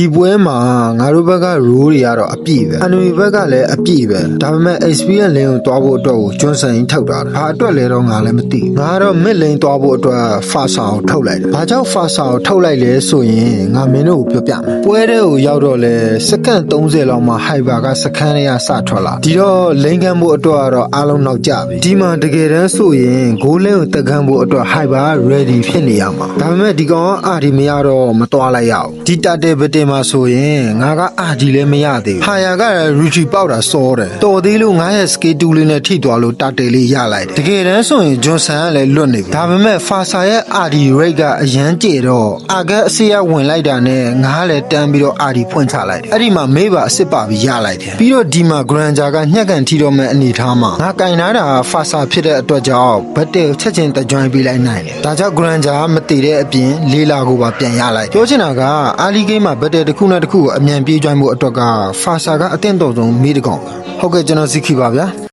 ဒီပွဲမှာငါတို့ဘက်က rule တွေကတော့အပြည့်ပဲ enemy ဘက်ကလည်းအပြည့်ပဲဒါပေမဲ့ experience lane ကိုတွားဖို့အတွက်ကိုကျွန်းစံကြီးထောက်တာဘာအတွက်လဲတော့ငါလည်းမသိငါကတော့ mid lane တွားဖို့အတွက် fasa ကိုထုတ်လိုက်တယ်ဘာကြောင့် fasa ကိုထုတ်လိုက်လဲဆိုရင်ငါမင်းတို့ကိုပြောပြမယ်ပွဲတဲ့ကိုရောက်တော့လဲစက္ကန့်30လောက်မှာ hyper ကစခန်းလေးကစထွက်လာဒီတော့ lane ကန်ဖို့အတွက်ကတော့အားလုံးနောက်ကျပြီဒီမှာတကယ်တမ်းဆိုရင် goal lane ကိုတက်ခန်းဖို့အတွက် hyper က ready ဖြစ်နေရမှာဒါပေမဲ့ဒီကောင်ကအာဒီမရတော့မတွားလိုက်ရအောင်ဒီတတဲ့ဘတင်မှာဆိုရင်ငါကအာဒီလည်းမရသေးဘူးဟာယာကရူချီပေါက်တာစောတယ်တော်သေးလို့ငါရဲ့ skate 2လေးနဲ့ထိသွားလို့တတဲလေးရလိုက်တယ်တကယ်တမ်းဆိုရင်ဂျွန်ဆန်ကလည်းလွတ်နေပြီဒါပေမဲ့ဖာဆာရဲ့အာဒီ rate ကအရန်ကျေတော့အာဂတ်အစီရဝင်လိုက်တာနဲ့ငါကလည်းတန်းပြီးတော့အာဒီဖွင့်ချလိုက်တယ်အဲ့ဒီမှာမေးပါအစ်စ်ပါပြီးရလိုက်တယ်ပြီးတော့ဒီမှာ granger ကညှက်ကန်ထိတော့မဲ့အနေထားမှာငါကင်နာတာဖာဆာဖြစ်တဲ့အတွက်ကြောင့်ဘတ်တဲကိုချက်ချင်းတကြွိုင်းပေးလိုက်နိုင်တယ်ဒါကြောင့် granger ကမတည်တဲ့အပြင်လေးလာကိုပါပြန်ရလိုက်ပြောချင်တာကအာလီဂိမ်းမှာဘတ်တဲတစ်ခုနဲ့တစ်ခုကိုအမြန်ပြေးကြွိုင်းမှုအတွက်ကဖာဆာကအသင့်တော်ဆုံးမိတကောင်ပဲဟုတ်ကဲ့ကျွန်တော်စီခီပါဗျာ